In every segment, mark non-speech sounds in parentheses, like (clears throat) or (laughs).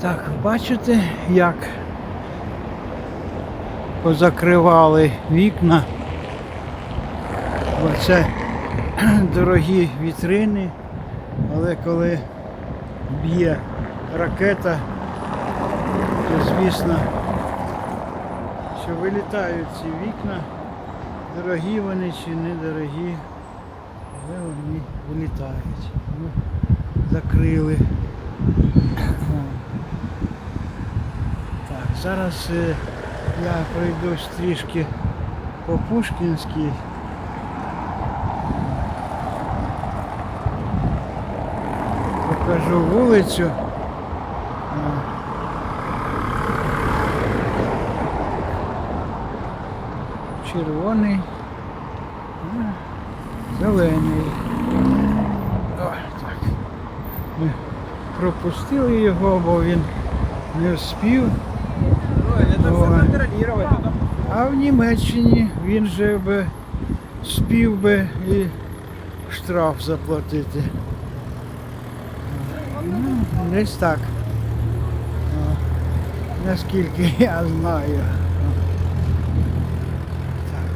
Так, бачите, як позакривали вікна. Бо це (clears throat) дорогі вітрини, але коли б'є ракета, то звісно, що вилітають ці вікна, дорогі вони чи недорогі, але вони вилітають. Ну, закрили. (clears throat) Зараз е, я пройдусь трішки по Пушкінській. Покажу вулицю. Червоний, зелений. О, так. Ми пропустили його, бо він не вспів. А в Німеччині він же би спів би і штраф заплатити. Ну, десь так. Наскільки я знаю. Так.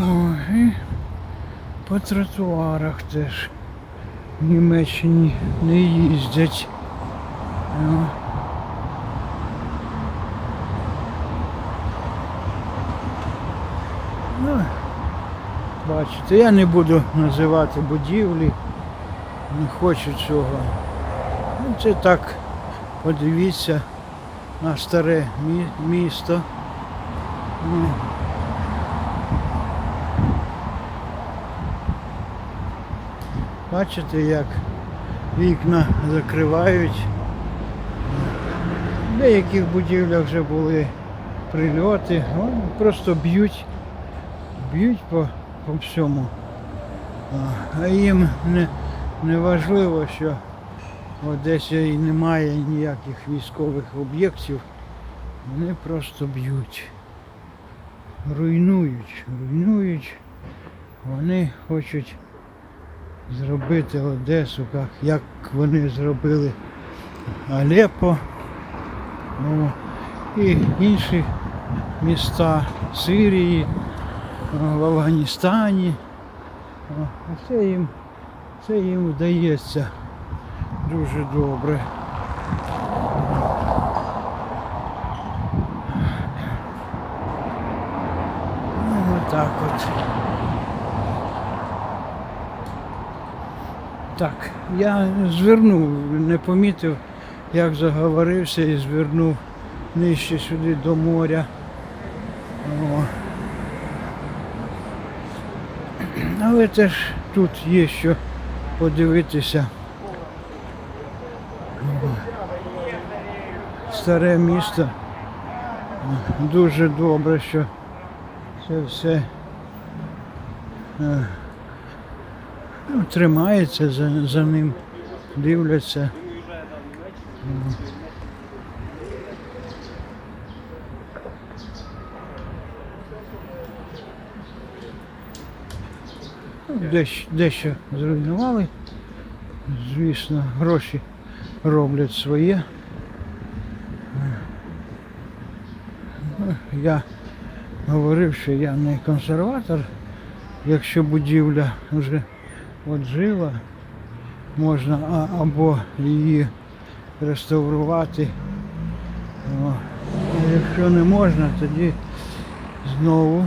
О, і по тротуарах теж в Німеччині не їздять. Ну, бачите, я не буду називати будівлі, не хочу цього. Ну, це так, подивіться на старе мі- місто. Бачите, як вікна закривають. В деяких будівлях вже були прильоти. Вони просто б'ють, б'ють по, по всьому. А, А їм не, не важливо, що в Одесі і немає ніяких військових об'єктів. Вони просто б'ють. Руйнують, руйнують. Вони хочуть зробити Одесу, як, вони зробили Алеппо ну, і інші міста Сирії, в Афганістані. А Це їм, це їм вдається дуже добре. Ну, отак от. Так, я звернув, не помітив, як заговорився і звернув нижче сюди до моря. О. Але теж тут є що подивитися. Старе місто. Дуже добре, що це все. Ну, тримається за, за ним, дивляться. Ну, Дещо, дещо зруйнували. Звісно, гроші роблять своє. Я говорив, що я не консерватор, якщо будівля вже от жила, можна або її реставрувати. А якщо не можна, тоді знову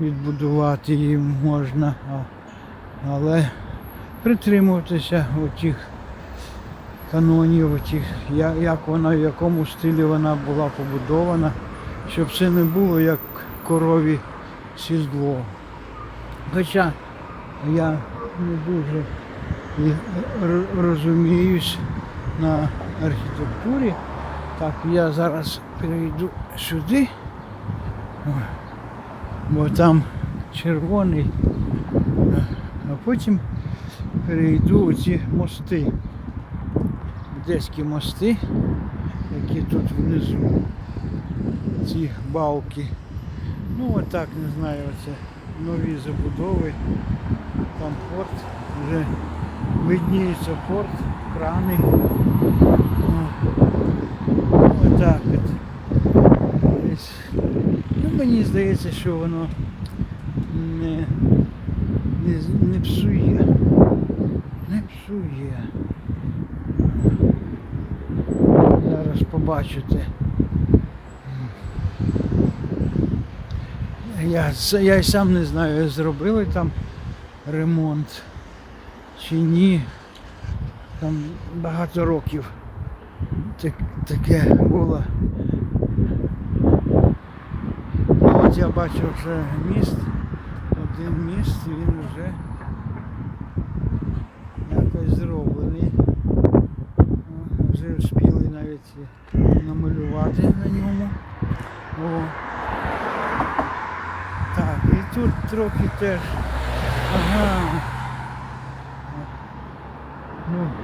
відбудувати її можна. Але притримуватися отих канонів, отих, як вона, в якому стилі вона була побудована, щоб це не було як корові сідло. Хоча я не дуже розуміюсь на архітектурі. Так, я зараз перейду сюди, бо там червоний, а потім перейду оці мости. Одеські мости, які тут внизу. Ці балки. Ну отак, не знаю, оце нові забудови. Там порт, вже видніється порт, крани. Ну, Отак от. Ну, мені здається, що воно не, не, не псує. Не псує. Зараз побачите. Я, я й сам не знаю, зробили там ремонт чи ні. Там багато років так, таке було. От я бачив вже міст, один міст, він вже якось зроблений. Вже встигли навіть намалювати на ньому. О. Тут трохи теж. Ага.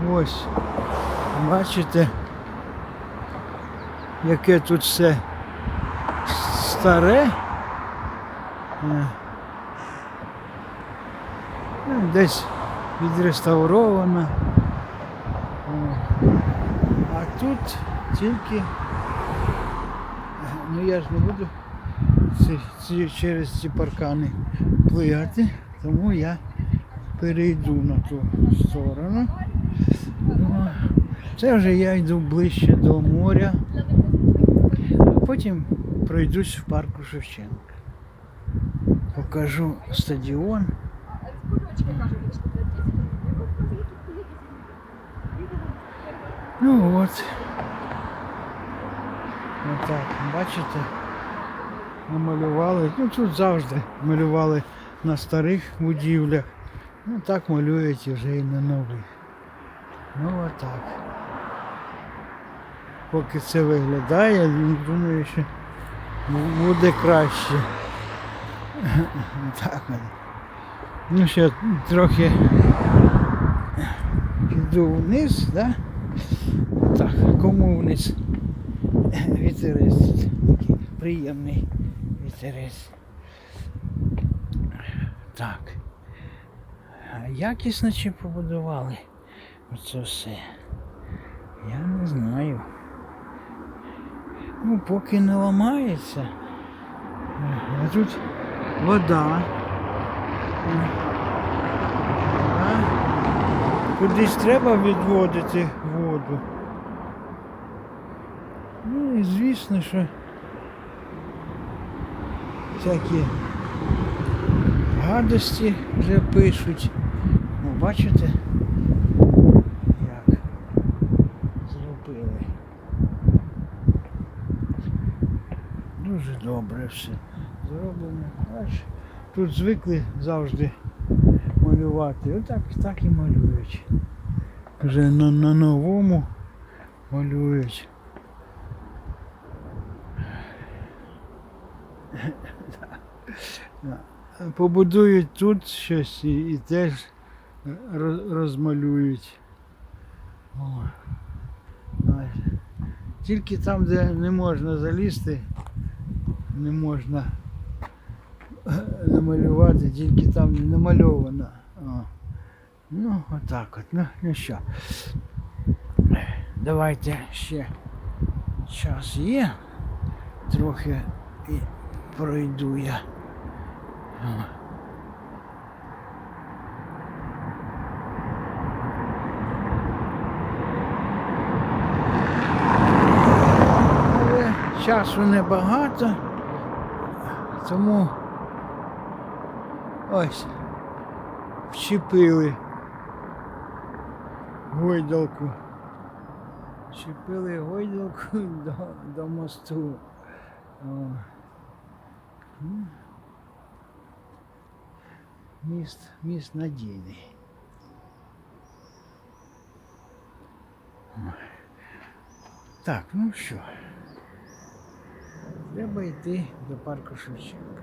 Ну ось. Бачите, яке тут все старе. Е. Ну, десь відреставровано. А тут тільки. Ну я ж не буду через ці паркани плигати, тому я перейду на ту сторону. Ну, Це вже я йду ближче до моря, потім пройдусь в парку Шевченка. Покажу стадіон. Ну от. Отак, бачите? Намалювали. Ну тут завжди малювали на старих будівлях. Ну так малюють вже і на нових. Ну отак. Поки це виглядає, думаю, що буде краще. Так. Ну ще трохи піду вниз, да? Так, кому вниз? Вітерець такий приємний вітерець. Так. Якісно чи побудували оце все? Я не знаю. Ну, поки не ламається. А тут. Вода. Кудись треба відводити воду. Ну і звісно, що всякі гадості вже пишуть. Ну, бачите, як зробили. Дуже добре все зроблено. Бач, тут звикли завжди малювати. Отак так і малюють. Вже на, на новому малюють. Да. Побудують тут щось і, і теж розмалюють. О. Тільки там, де не можна залізти, не можна е, намалювати, тільки там не намальовано. О. Ну, отак от. Ну, ну що. Давайте ще час є. Трохи і пройду я. Але часу небагато, тому ось вчепили гойдалку. Вчепили гойдалку (laughs) до, до мосту. О. Ну, Міст, міст надійний. Так, ну що. Треба йти до парку Шевченка.